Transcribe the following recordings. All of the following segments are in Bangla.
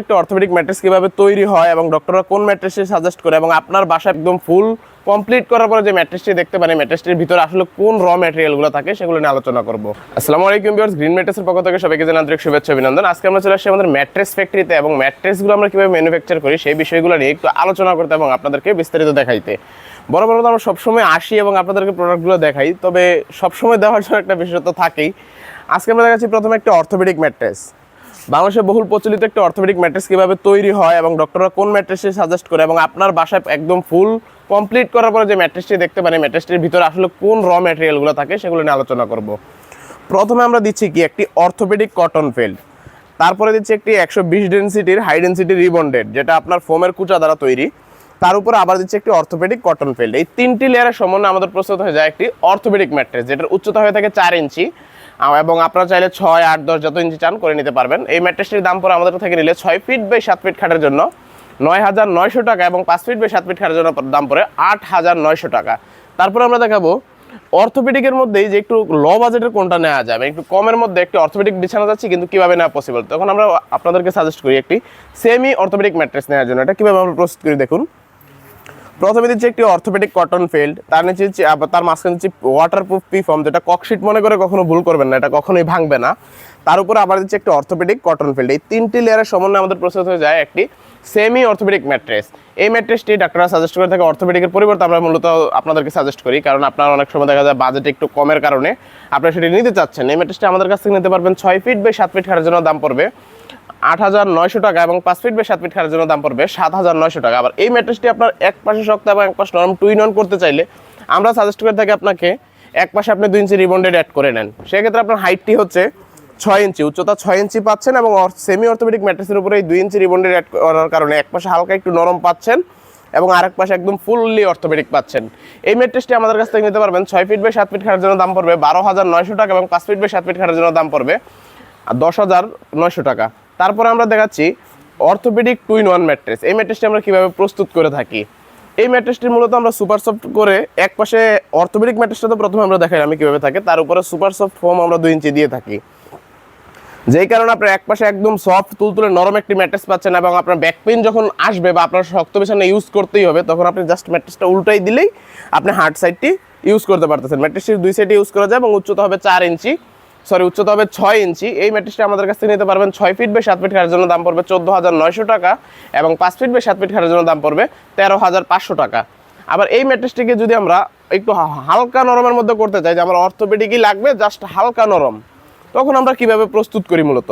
একটা অর্থোপেডিক ম্যাট্রেস কীভাবে তৈরি হয় এবং ডক্টররা কোন ম্যাট্রেসটি সাজেস্ট করে এবং আপনার বাসা একদম ফুল কমপ্লিট করার পরে যে ম্যাট্রেসটি দেখতে পারেন ম্যাট্রেসটির ভিতরে আসলে কোন র ম্যাটেরিয়ালগুলো থাকে সেগুলো নিয়ে আলোচনা করব। আসসালামু আলাইকুম ভিউয়ার্স গ্রিন ম্যাট্রেসের পক্ষ থেকে সবাইকে জানাই আন্তরিক শুভেচ্ছা অভিনন্দন। আজকে আমরা চলে আসছি আমাদের ম্যাট্রেস ফ্যাক্টরিতে এবং ম্যাট্রেসগুলো আমরা কীভাবে ম্যানুফ্যাকচার করি সেই বিষয়গুলো নিয়ে একটু আলোচনা করতে এবং আপনাদেরকে বিস্তারিত দেখাইতে। বড় বড় আমরা সবসময় আসি এবং আপনাদেরকে প্রোডাক্টগুলো দেখাই, তবে সবসময় দেওয়ার জন্য একটা বিশেষত্ব থাকেই। আজকে আমরা দেখাচ্ছি প্রথমে একটা অর্থোপেডিক ম্যাট্রেস বাংলাদেশে বহুল প্রচলিত একটা অর্থোপেডিক ম্যাট্রেস কীভাবে তৈরি হয় এবং ডক্টররা কোন ম্যাট্রেসটি সাজেস্ট করে এবং আপনার বাসায় একদম ফুল কমপ্লিট করার পরে যে ম্যাট্রেসটি দেখতে পারেন ম্যাট্রেসটির ভিতরে আসলে কোন র ম্যাটেরিয়ালগুলো থাকে সেগুলো নিয়ে আলোচনা করব। প্রথমে আমরা দিচ্ছি কি একটি অর্থোপেডিক কটন ফিল্ড। তারপরে দিচ্ছি একটি একশো বিশ ডেন্সিটির, হাই ডেন্সিটি রিবন্ডেড, যেটা আপনার ফোমের কুচা দ্বারা তৈরি। তার উপর আবার দিচ্ছে একটি অর্থোপেডিক কটন ফিল্ড। এই তিনটি লেয়ারের সমন্বয়ে আমাদের প্রস্তুত হয়ে যায় একটি অর্থোপেডিক ম্যাট্রেস, যেটার উচ্চতা হয়ে থাকে চার ইঞ্চি। এবং আপনারা চাইলে ছয়, আট, দশ যত ইঞ্চি চান করে নিতে পারবেন। এই ম্যাট্রেসটির দাম পরে আমাদের থেকে নিলে ছয় ফিট বাই সাত ফিট খাটের জন্য নয় হাজার নয়শো টাকা এবং পাঁচ ফিট বাই সাত ফিট খাটের জন্য দাম পড়ে আট হাজার নয়শো টাকা। তারপর আমরা দেখাবো অর্থোপেডিকের মধ্যেই যে একটু লো বাজেটের কোনটা নেওয়া যাবে একটু কমের মধ্যে একটি অর্থোপেডিক বিছানা যাচ্ছে, কিন্তু কীভাবে নেওয়া পসিবল তখন আমরা আপনাদেরকে সাজেস্ট করি একটি সেমি অর্থোপেডিক ম্যাট্রেস নেওয়ার জন্য। এটা কীভাবে আমরা প্রস্তুত করি দেখুন। প্রথমে দিচ্ছে একটি অর্থোপেডিক কটন ফিল্ড তার নিচে তার মাঝখানে দিচ্ছি ওয়াটারপ্রুফ পি ফর্ম যেটা ককশিট মনে করে কখনো ভুল করবেন না, এটা কখনোই ভাঙবে না। তার উপরে আবার দিচ্ছে একটি অর্থোপেডিক কটন ফিল্ড এই তিনটি লেয়ারের সমন্বয়ে আমাদের প্রসেস হয়ে যায় একটি সেমি অর্থোপেডিক ম্যাট্রেস এই ম্যাট্রেসটি ডাক্তাররা সাজেস্ট করে থাকে অর্থোপেডিকের পরিবর্তে আমরা মূলত আপনাদেরকে সাজেস্ট করি, কারণ আপনার অনেক সময় দেখা যায় বাজেট একটু কমের কারণে আপনারা সেটি নিতে চাচ্ছেন। এই ম্যাট্রেসটি আমাদের কাছ থেকে নিতে পারবেন ছয় ফিট বা সাত ফিট খাটের জন্য দাম পড়বে। আট হাজার নয়শো টাকা এবং পাঁচ ফিট বাই সাত ফিট খাটের জন্য দাম পড়বে সাত হাজার নয়শো টাকা। আবার এই ম্যাট্রেসটি আপনার এক পাশে শক্ত এবং এক পাশে নরম টুইন অন করতে চাইলে আমরা সাজেস্ট করে থাকি আপনাকে এক পাশে আপনি দুই ইঞ্চি রিবন্ডেড অ্যাড করে নেন। সেক্ষেত্রে আপনার হাইটটি হচ্ছে ছয় ইঞ্চি উচ্চতা ছয় ইঞ্চি পাচ্ছেন এবং সেমি অর্থোপেডিক ম্যাট্রেসের উপরে এই দুই ইঞ্চি রিবন্ডেড অ্যাড করার কারণে এক পাশে হালকা একটু নরম পাচ্ছেন এবং আরেক পাশে একদম ফুললি অর্থোপেডিক পাচ্ছেন। এই ম্যাট্রেসটি আমাদের কাছ থেকে নিতে পারবেন। ছয় ফিট বাই সাত ফিট খাটের জন্য দাম পড়বে বারো হাজার নয়শো টাকা এবং পাঁচ ফিট বাই সাত ফিট খাটের জন্য দাম পড়বে দশ হাজার নয়শো টাকা। তারপরে আমরা দেখাচ্ছি orthopaedic two in one mattress. এই ম্যাট্রেসটি আমরা কীভাবে প্রস্তুত করে থাকি? এই ম্যাট্রেসটি মূলত আমরা সুপার সফট করে এক পাশে অর্থোপেডিক ম্যাট্রেসটা তো প্রথমে আমরা দেখাই আমি কীভাবে থাকে, তার উপরে সুপার সফট ফোম আমরা দুই ইঞ্চি দিয়ে থাকি। যেই কারণে আপনার এক পাশে একদম সফট, তুলতুলে নরম একটি ম্যাট্রেস পাচ্ছেন এবং আপনার ব্যাক পেন যখন আসবে বা আপনার শক্ত বিছানা ইউজ করতেই হবে, তখন আপনি জাস্ট ম্যাট্রেসটা উল্টাই দিলেই আপনি হার্ড সাইডটি ইউজ করতে পারতেছেন। ম্যাট্রেসটির দুই সাইডে ইউজ করা যায় এবং উচ্চতা হবে চার ইঞ্চি। সরি, উচ্চতা হবে ছয় ইঞ্চি। এই ম্যাট্রেসটি আমাদের কাছ থেকে নিতে পারবেন। ছয় ফিট বাই সাত ফিট খাটের জন্য দাম পড়বে চোদ্দ হাজার নয়শো টাকা এবং পাঁচ ফিট বাই সাত ফিট খাটের জন্য দাম পড়বে তেরো হাজার পাঁচশো টাকা। আবার এই ম্যাট্রেসটিকে যদি আমরা একটু হালকা নরমের মধ্যে করতে চাই, যে আমার অর্থোপেডিকই লাগবে, জাস্ট হালকা নরম, তখন আমরা কীভাবে প্রস্তুত করি মূলত?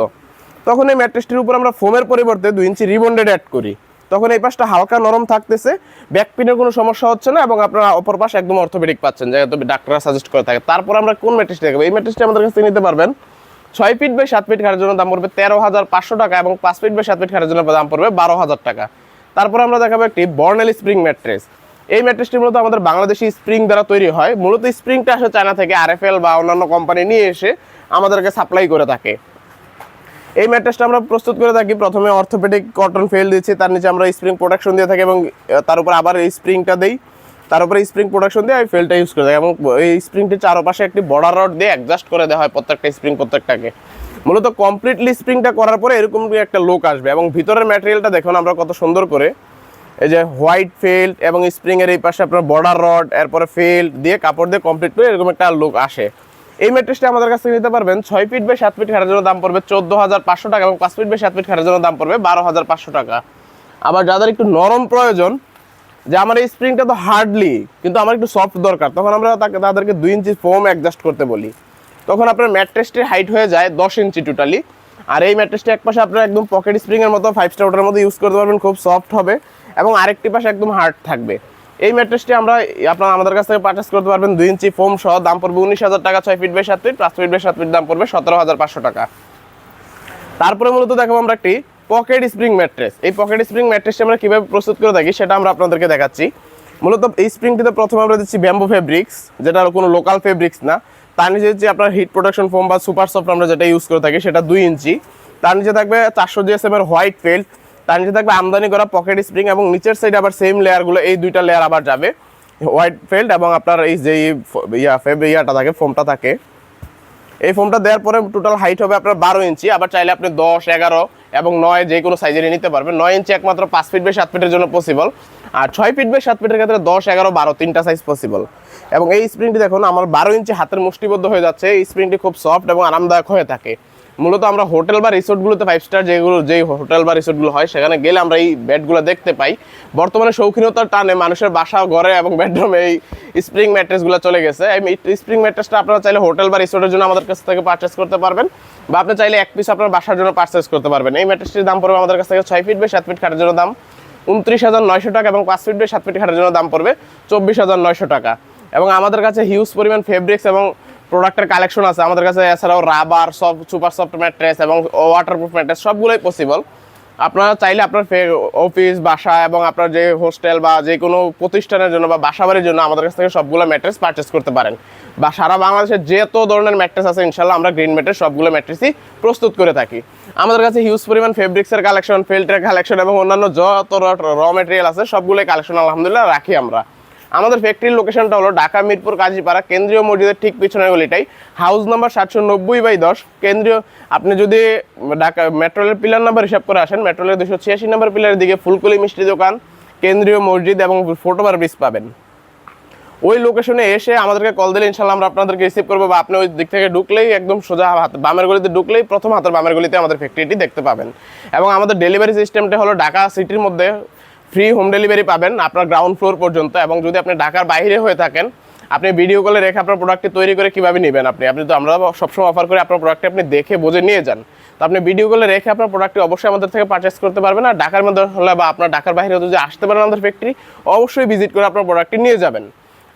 তখন এই ম্যাট্রেসটির উপর আমরা ফোমের পরিবর্তে দুই ইঞ্চি রিবন্ডেড অ্যাড করি। তখন এই পাশটা হালকা নরম থাকতেছে। ব্যাক পিনের কোনো সমস্যা হচ্ছে না এবং আপনারা অপর পাশে একদম অর্থোপেডিক পাচ্ছেন যেহেতু ডাক্তাররা সাজেস্ট করে থাকে। তারপর আমরা কোন ম্যাট্রেসটি দেখাবো? এই ম্যাট্রেসটি আমাদের কাছ নিতে পারবেন। ছয় ফিট বাই সাত ফিট খাটের জন্য দাম পড়বে তেরো হাজার পাঁচশো টাকা এবং পাঁচ ফিট বাই সাত ফিট খাটের জন্য দাম পড়বে বারো হাজার টাকা। তারপর আমরা দেখাবো একটি বর্নেল স্প্রিং ম্যাট্রেস। এই ম্যাট্রেসটি মূলত আমাদের বাংলাদেশি স্প্রিং দ্বারা তৈরি হয়। মূলত স্প্রিংটা আসে চায়না থেকে আরএফএল বা অন্যান্য কোম্পানি নিয়ে এসে আমাদেরকে সাপ্লাই করে থাকে। এই ম্যাট্রেসটা আমরা প্রস্তুত করে থাকি। প্রথমে অর্থোপেডিক কটন ফেল দিচ্ছি, তার নিচে আমরা স্প্রিং প্রোডাকশন দিয়ে থাকি এবং তার উপর আবার এই স্প্রিংটা দিই। তার উপরে স্প্রিং প্রোডাকশন দিয়ে আমি ফেলটা ইউজ করে থাকি এবং এই স্প্রিংটির চারপাশে একটি বর্ডার রড দিয়ে অ্যাডজাস্ট করে দেওয়া হয় প্রত্যেকটা স্প্রিং প্রত্যেকটাকে। মূলত কমপ্লিটলি স্প্রিংটা করার পরে এরকম একটা লোক আসবে এবং ভিতরের ম্যাটেরিয়ালটা দেখুন আমরা কত সুন্দর করে। এই যে হোয়াইট ফেল্ট এবং স্প্রিং এর এই পাশে আপনার বর্ডার রড এরপরে ফেল্ট দিয়ে কাপড় দিয়ে কমপ্লিট করে এরকম একটা লুক আসে। এই ম্যাট্রেসটা আমাদের কাছ নিতে পারবেন। ছয় ফিট বাই সাত ফিট খাটের জন্য দাম পড়বে চোদ্দ হাজার পাঁচশো টাকা এবং পাঁচ ফিট বাই সাত ফিট খাটের জন্য দাম পড়বে বারো হাজার পাঁচশো টাকা। আবার যাদের একটু নরম প্রয়োজন, যে আমার এই স্প্রিংটা তো হার্ডলি কিন্তু আমার একটু সফট দরকার, তখন আমরা তাকে, তাদেরকে দুই ইঞ্চি ফোম অ্যাডজাস্ট করতে বলি। তখন আপনার ম্যাট্রেসটির হাইট হয়ে যায় দশ ইঞ্চি টোটালি আর এই ম্যাট্রেসটি এক পাশে আপনার একদম পকেট স্প্রিংয়ের মতো ফাইভ স্টার ওটার মতো ইউজ করতে পারবেন, খুব সফট হবে। এবং আরেকটি পাশে একদম হার্ড থাকবে। এই ম্যাট্রেসটি আমরা আপনার আমাদের কাছ থেকে পারচেস করতে পারবেন দুই ইঞ্চি ফোম সহ। দাম পড়বে উনিশ হাজার টাকা, ছয় ফিট বাই সাত ফিট পাঁচ ফিট বাই সাত ফিট দাম পড়বে সতেরো হাজার পাঁচশো টাকা। তারপরে মূলত দেখাবো আমরা একটি পকেট স্প্রিং ম্যাট্রেস এই পকেট স্প্রিং ম্যাট্রেসটি আমরা কীভাবে প্রস্তুত করে থাকি সেটা আমরা আপনাদেরকে দেখাচ্ছি। মূলত এই স্প্রিংটিতে প্রথমে আমরা দিচ্ছি ব্যাম্বো ফেব্রিক্স যেটা কোনো লোকাল ফেব্রিক্স না। তার নিচে হচ্ছে আপনার হিট প্রোটেকশন ফোম বা সুপার সফট আমরা যেটা ইউজ করে থাকি সেটা দুই ইঞ্চি। তার নিচে থাকবে চারশো জিএসএম এর হোয়াইট ফেল্ট তার নিচে থাকবে আমদানি করা পকেট স্প্রিং এবং নিচের সাইড আবার সেম লেয়ারগুলো এই দুইটা লেয়ার আবার যাবে। হোয়াইট ফেল্ড এবং আপনার এই যে ইয়া ফেব ইয়াটা থাকে ফোমটা থাকে। এই ফোমটা দেওয়ার পরে টোটাল হাইট হবে আপনার বারো ইঞ্চি। আবার চাইলে আপনি দশ, এগারো এবং নয় যে কোনো সাইজেরই নিতে পারবেন। নয় ইঞ্চি একমাত্র পাঁচ ফিট বাই সাত ফিটের জন্য পসিবল আর ছয় ফিট বাই সাত ফিটের ক্ষেত্রে দশ, এগারো, বারো, তিনটা সাইজ পসিবল এবং এই স্প্রিংটি দেখুন, আমার বারো ইঞ্চি হাতের মুষ্টিবদ্ধ হয়ে যাচ্ছে। এই স্প্রিংটি খুব সফট এবং আরামদায়ক হয়ে থাকে। মূলত আমরা হোটেল বা রিসোর্টগুলোতে ফাইভ স্টার যেগুলো, যেই হোটেল বা রিসোর্টগুলো হয়, সেখানে গেলে আমরা এই বেডগুলো দেখতে পাই। বর্তমানে শৌখিনতার টানে মানুষের বাসা, ঘরে এবং বেডরুমে এই স্প্রিং ম্যাট্রেসগুলো চলে গেছে। এই স্প্রিং ম্যাট্রেসটা আপনারা চাইলে হোটেল বা রিসোর্টের জন্য আমাদের কাছ থেকে পারচেস করতে পারবেন বা আপনি চাইলে এক পিস আপনার বাসার জন্য পারচেস করতে পারবেন। এই ম্যাট্রেসটির দাম পড়বে আমাদের কাছ থেকে ছয় ফিট বাই সাত ফিট খাটের জন্য দাম। উনত্রিশ হাজার নয়শো টাকা এবং পাঁচ ফিট বাই সাত ফিট খাটের জন্য দাম পড়বে চব্বিশ হাজার নয়শো টাকা। এবং আমাদের কাছে হিউজ পরিমাণ ফেব্রিক্স এবং প্রোডাক্টের কালেকশন আছে। আমাদের কাছে এছাড়াও রাবার সব সুপার সফট ম্যাট্রেস এবং ওয়াটারপ্রুফ ম্যাট্রেস সবগুলোই পসিবল আপনারা চাইলে আপনার অফিস বাসা এবং আপনার যে হোস্টেল বা যে কোনো প্রতিষ্ঠানের জন্য বা বাসা বাড়ির জন্য আমাদের কাছ থেকে সবগুলো ম্যাট্রেস পারচেস করতে পারেন। বা সারা বাংলাদেশে যত ধরনের ম্যাট্রেস আছে ইনশাল্লাহ আমরা গ্রিন ম্যাট্রেস সবগুলো ম্যাট্রেসই প্রস্তুত করে থাকি। আমাদের কাছে হিউজ পরিমাণ ফেব্রিক্সের কালেকশন ফিল্টার কালেকশন এবং অন্যান্য যত র মেটেরিয়াল আছে, সবগুলোই কালেকশন আলহামদুলিল্লাহ রাখি আমরা। আমাদের ফ্যাক্টরির লোকেশনটা হলো ঢাকা, মিরপুর, কাজীপাড়া, কেন্দ্রীয় মসজিদের ঠিক পিছনের গলিটাই। হাউস নাম্বার সাতশো নব্বই বাই দশ। কেন্দ্রীয়, আপনি যদি ঢাকা, মেট্রোলের পিলার নাম্বার হিসাব করে আসেন, মেট্রোলের দুশো ছিয়াশি নাম্বার পিলারের দিকে ফুলকলি মিষ্টি দোকান, কেন্দ্রীয় মসজিদ এবং ফোটোবার ব্রিজ পাবেন। ওই লোকেশনে এসে আমাদেরকে কল দিলে ইনশাল্লাহ আমরা আপনাদেরকে রিসিভ করব বা আপনি ওই দিক থেকে ঢুকলেই একদম সোজা হাত বামের গলিতে ঢুকলেই প্রথম হাতের বামের গলিতে আমাদের ফ্যাক্টরিটি দেখতে পাবেন। এবং আমাদের ডেলিভারি সিস্টেমটা হলো ঢাকা সিটির মধ্যে ফ্রি হোম ডেলিভারি পাবেন আপনার গ্রাউন্ড ফ্লোর পর্যন্ত এবং যদি আপনি ঢাকার বাইরে হয়ে থাকেন, আপনি ভিডিও কলে রেখে আপনার প্রোডাক্টটি তৈরি করে কীভাবে নেবেন আপনি? আপনি তো আমরা সবসময় অফার করে আপনার প্রোডাক্টটি আপনি দেখে বুঝে নিয়ে যান। তো আপনি ভিডিও কলে রেখে আপনার প্রোডাক্টটি অবশ্যই আমাদের থেকে পারচেস করতে পারবেন আর ঢাকার মধ্যে হলে বা আপনার ঢাকার বাইরে যদি আসতে পারেন আমাদের ফ্যাক্টরি অবশ্যই ভিজিট করে আপনার প্রোডাক্টটি নিয়ে যাবেন।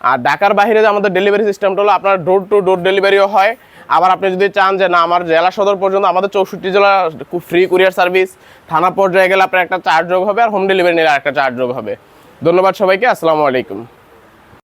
আর ঢাকার বাইরে যে আমাদের ডেলিভারি সিস্টেমটা হলো আপনার ডোর টু ডোর ডেলিভারিও হয়। আবার আপনি যদি চান যে না, আমার জেলা সদর পর্যন্ত, আমাদের চৌষট্টি জেলা ফ্রি কুরিয়ার সার্ভিস থানা পর্যায়ে গেলে আপনার একটা চার্জ যোগ হবে আর হোম ডেলিভারি নিলে একটা চার্জ যোগ হবে। ধন্যবাদ সবাইকে, আসসালামু আলাইকুম।